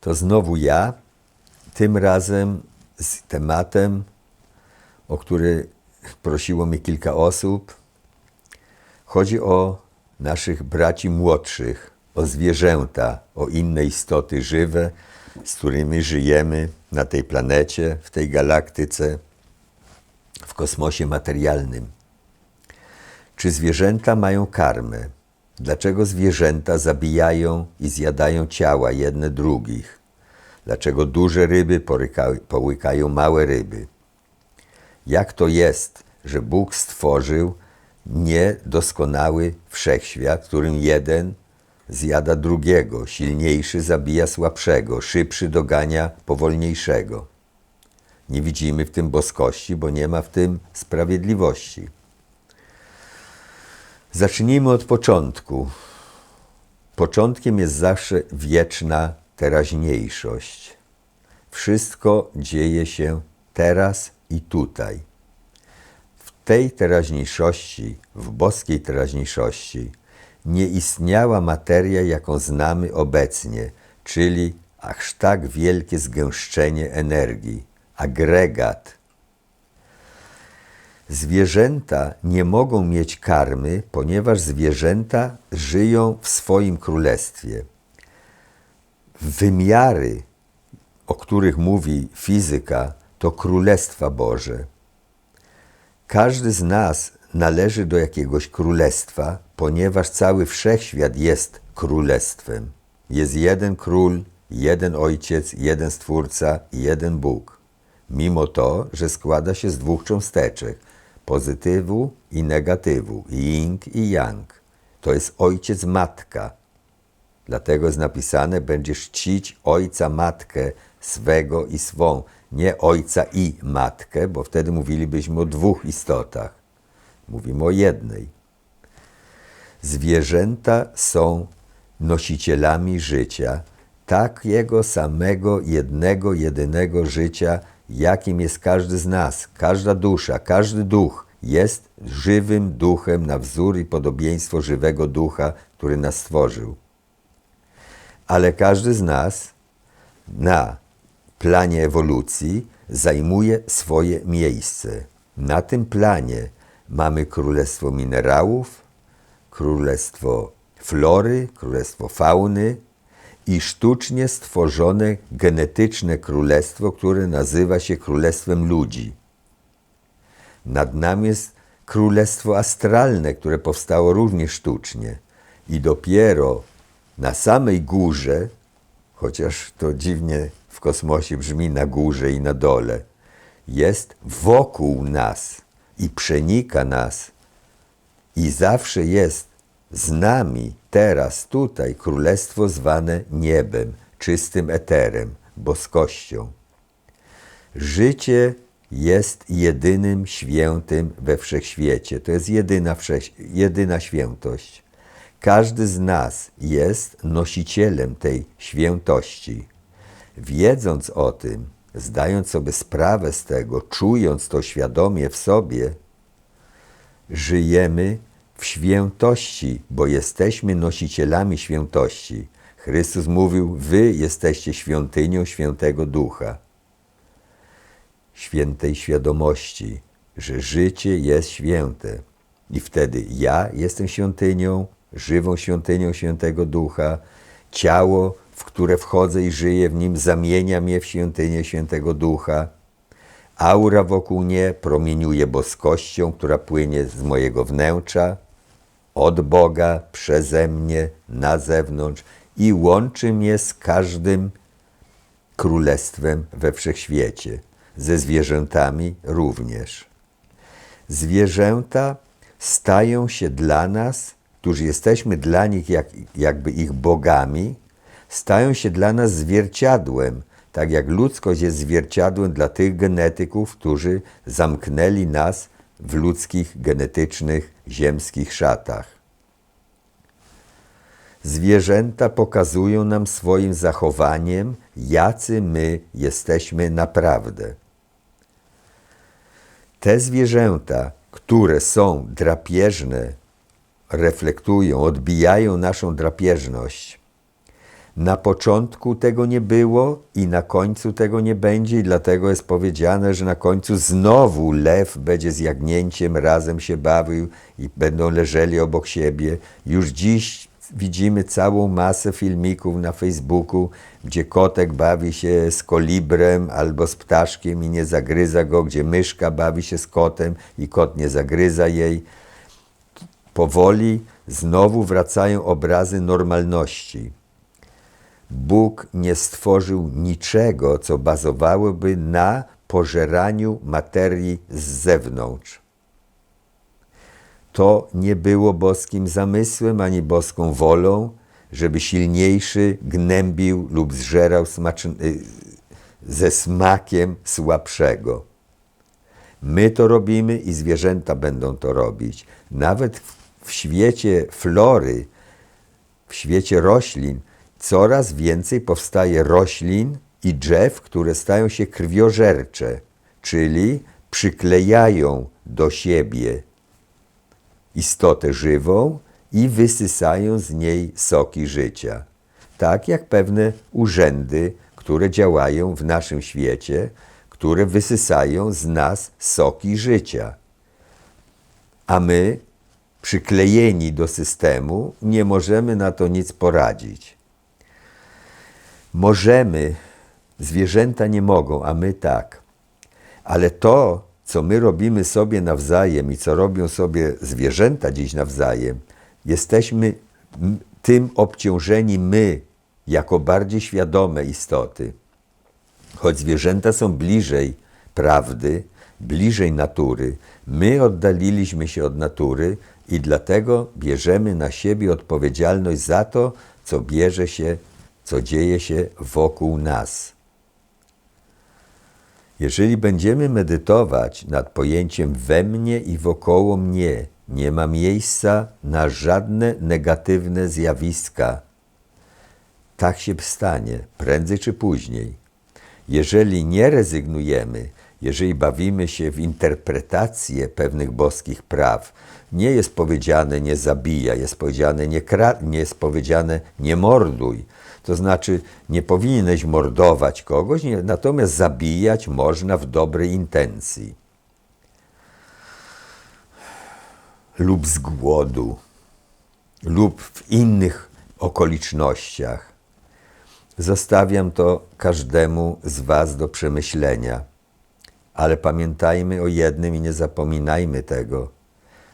To znowu ja, tym razem z tematem, o który prosiło mnie kilka osób. Chodzi o naszych braci młodszych, o zwierzęta, o inne istoty żywe, z którymi żyjemy na tej planecie, w tej galaktyce, w kosmosie materialnym. Czy zwierzęta mają karmę? Dlaczego zwierzęta zabijają i zjadają ciała jedne drugich? Dlaczego duże ryby połykają małe ryby? Jak to jest, że Bóg stworzył niedoskonały wszechświat, którym jeden zjada drugiego, silniejszy zabija słabszego, szybszy dogania powolniejszego? Nie widzimy w tym boskości, bo nie ma w tym sprawiedliwości. Zacznijmy od początku. Początkiem jest zawsze wieczna teraźniejszość. Wszystko dzieje się teraz i tutaj. W tej teraźniejszości, w boskiej teraźniejszości, nie istniała materia, jaką znamy obecnie, czyli aż tak wielkie zgęszczenie energii, agregat. Zwierzęta nie mogą mieć karmy, ponieważ zwierzęta żyją w swoim królestwie. Wymiary, o których mówi fizyka, to królestwa Boże. Każdy z nas należy do jakiegoś królestwa, ponieważ cały wszechświat jest królestwem. Jest jeden król, jeden ojciec, jeden stwórca jeden Bóg. Mimo to, że składa się z dwóch cząsteczek pozytywu i negatywu, yin i yang. To jest ojciec, matka. Dlatego jest napisane: będziesz czcić ojca, matkę swego i swą nie ojca i matkę, bo wtedy mówilibyśmy o dwóch istotach. Mówimy o jednej. Zwierzęta są nosicielami życia, takiego samego, jednego, jedynego życia, jakim jest każdy z nas, każda dusza, każdy duch jest żywym duchem na wzór i podobieństwo żywego ducha, który nas stworzył. Ale każdy z nas na planie ewolucji zajmuje swoje miejsce. Na tym planie mamy królestwo minerałów, królestwo flory, królestwo fauny i sztucznie stworzone genetyczne królestwo, które nazywa się królestwem ludzi. Nad nami jest królestwo astralne, które powstało również sztucznie. I dopiero na samej górze, chociaż to dziwnie w kosmosie brzmi na górze i na dole, jest wokół nas i przenika nas i zawsze jest z nami, teraz, tutaj, królestwo zwane niebem, czystym eterem, boskością. Życie jest jedynym świętym we wszechświecie. To jest jedyna, jedyna świętość. Każdy z nas jest nosicielem tej świętości. Wiedząc o tym, zdając sobie sprawę z tego, czując to świadomie w sobie, żyjemy w świętości, bo jesteśmy nosicielami świętości. Chrystus mówił: Wy jesteście świątynią świętego ducha, świętej świadomości, że życie jest święte. I wtedy ja jestem świątynią, żywą świątynią świętego ducha, ciało w które wchodzę i żyję w nim, zamienia mnie w świątynię Świętego Ducha. Aura wokół mnie promieniuje boskością, która płynie z mojego wnętrza, od Boga, przeze mnie, na zewnątrz i łączy mnie z każdym królestwem we wszechświecie, ze zwierzętami również. Zwierzęta stają się dla nas, którzy jesteśmy dla nich jak, jakby ich bogami, stają się dla nas zwierciadłem, tak jak ludzkość jest zwierciadłem dla tych genetyków, którzy zamknęli nas w ludzkich, genetycznych, ziemskich szatach. Zwierzęta pokazują nam swoim zachowaniem, jacy my jesteśmy naprawdę. Te zwierzęta, które są drapieżne, reflektują, odbijają naszą drapieżność, Na początku tego nie było i na końcu tego nie będzie, i dlatego jest powiedziane, że na końcu znowu lew będzie z jagnięciem razem się bawił i będą leżeli obok siebie. Już dziś widzimy całą masę filmików na Facebooku, gdzie kotek bawi się z kolibrem albo z ptaszkiem i nie zagryza go, gdzie myszka bawi się z kotem i kot nie zagryza jej. Powoli znowu wracają obrazy normalności. Bóg nie stworzył niczego, co bazowałoby na pożeraniu materii z zewnątrz. To nie było boskim zamysłem ani boską wolą, żeby silniejszy gnębił lub zżerał smaczny, ze smakiem słabszego. My to robimy i zwierzęta będą to robić. Nawet w, w świecie flory, w świecie roślin, coraz więcej powstaje roślin i drzew, które stają się krwiożercze, czyli przyklejają do siebie istotę żywą i wysysają z niej soki życia. Tak jak pewne urzędy, które działają w naszym świecie, które wysysają z nas soki życia. A my, przyklejeni do systemu, nie możemy na to nic poradzić. Możemy, zwierzęta nie mogą, a my tak. Ale to, co my robimy sobie nawzajem i co robią sobie zwierzęta dziś nawzajem, jesteśmy tym obciążeni my, jako bardziej świadome istoty. Choć zwierzęta są bliżej prawdy, bliżej natury, my oddaliliśmy się od natury i dlatego bierzemy na siebie odpowiedzialność za to, co bierze się, co dzieje się wokół nas. Jeżeli będziemy medytować nad pojęciem we mnie i wokoło mnie, nie ma miejsca na żadne negatywne zjawiska. Tak się stanie, prędzej czy później. Jeżeli nie rezygnujemy, jeżeli bawimy się w interpretację pewnych boskich praw, nie jest powiedziane nie zabija, jest powiedziane nie, nie jest powiedziane nie morduj. To znaczy nie powinieneś mordować kogoś, nie, natomiast zabijać można w dobrej intencji. Lub z głodu, lub w innych okolicznościach. Zostawiam to każdemu z Was do przemyślenia. Ale pamiętajmy o jednym i nie zapominajmy tego,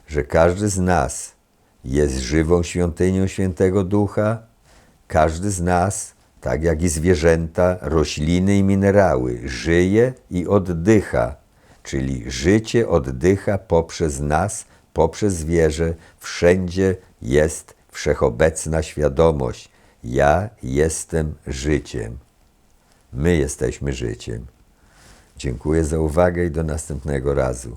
że każdy z nas jest żywą świątynią Świętego Ducha, każdy z nas, tak jak i zwierzęta, rośliny i minerały, żyje i oddycha, czyli życie oddycha poprzez nas, poprzez zwierzę, wszędzie jest wszechobecna świadomość. Ja jestem życiem. My jesteśmy życiem. Dziękuję za uwagę i do następnego razu.